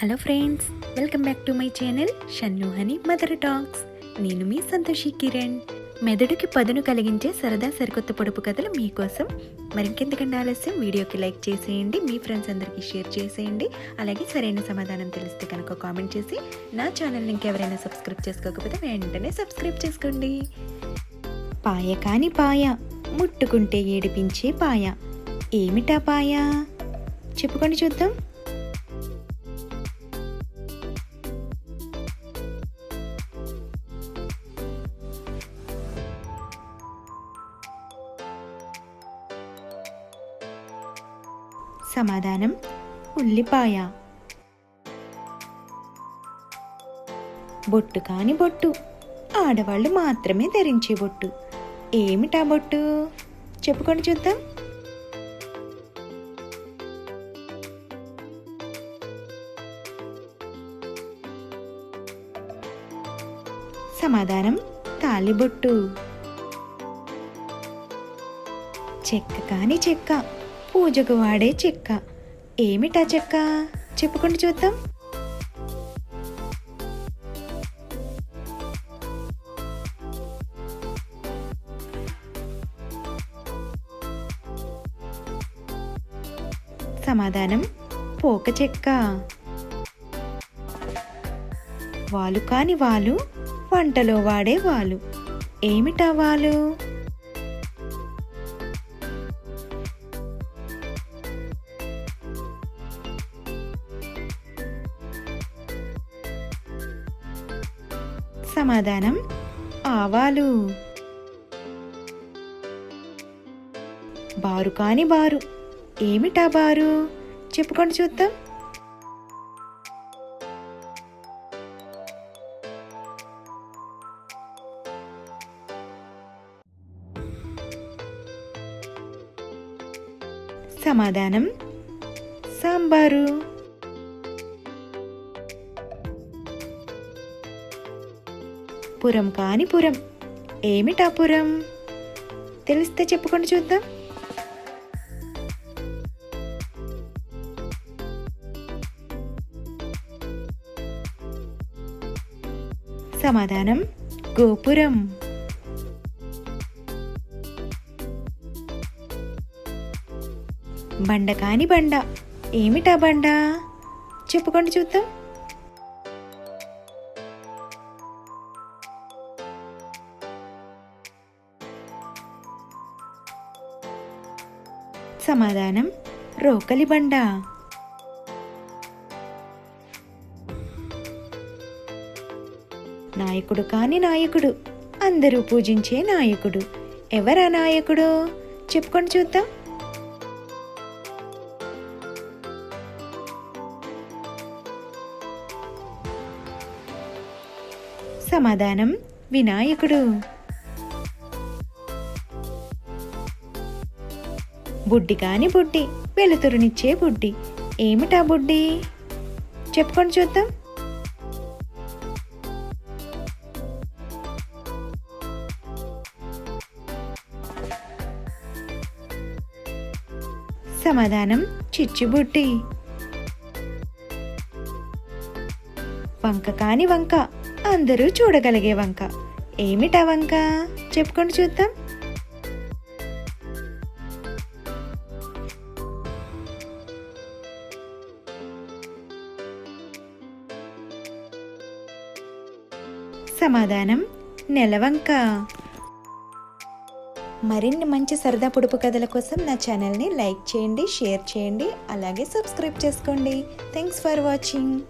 Hello friends welcome back to my channel షన్నుహని mother talks. నేను మీ సంతోషి కిరణ్. మెదడుకి పదును కలిగించే సరదా సరికొత్త పొడుపు కథలు మీకోసం మరింకెందుకంటే ఆలస్యం వీడియోకి లైక్ చేసేయండి మీ ఫ్రెండ్స్ అందరికీ షేర్ చేసేయండి అలాగే సరైన సమాధానం తెలిస్తే కనుక కామెంట్ చేసి నా ఛానల్ని ఇంకెవరైనా సబ్స్క్రైబ్ చేసుకోకపోతే వెంటనే సబ్స్క్రైబ్ చేసుకోండి. పాయ కాని పాయ ముట్టుకుంటే ఏడిపించే పాయ. ఏమిటా పాయ? చెప్పుకొని చూద్దాం. సమాధానం ఉల్లిపాయ బొట్టు కాని బొట్టు ఆడవాళ్ళు మాత్రమే ధరించే బొట్టు ఏమిటా బొట్టు చెప్పుకొని చూద్దాం సమాధానం తాలిబొట్టు చెక్క కాని చెక్క పూజకు వాడే చెక్క. ఏమిటా చెక్క? చెప్పుకుంటూ చూద్దాం. సమాధానం పోక చెక్క. వాలు కాని వాలు వంటలో వాడే వాలు. ఏమిటా వాలు? సమాధానం ఆవాలు. బారు కాని బారు. ఏమిటా బారు? చెప్పుకొని చూద్దాం. సమాధానం సాంబారు. పురం కాని పురం ఏమిటా పురం తెలిస్తే చెప్పుకొని చూద్దాం. సమాధానం గోపురం. బండ కాని బండ. ఏమిటా బండ? చెప్పుకొని చూద్దాం. సమాధానం రోకలి బండ. నాయకుడు కాని నాయకుడు అందరూ పూజించే నాయకుడు. ఎవరా నాయకుడు? చెప్పుకొని చూద్దాం. సమాధానం వినాయకుడు. బుడ్డి కాని బుడ్డి వెలుతురునిచ్చే బుడ్డి. ఏమిటా బుడ్డి? చెప్పుకొని చూద్దాం. సమాధానం చిచ్చుబుట్టి వంక కాని వంక అందరూ చూడగలిగే వంక. ఏమిటా వంక? చెప్పుకొని చూద్దాం. సమాధానం. నెలవంక. మరిన్ని మంచి సరదా పొడుపు కథల కోసం నా ఛానల్ని లైక్ చేయండి షేర్ చేయండి అలాగే సబ్స్క్రైబ్ చేసుకోండి. Thanks for watching.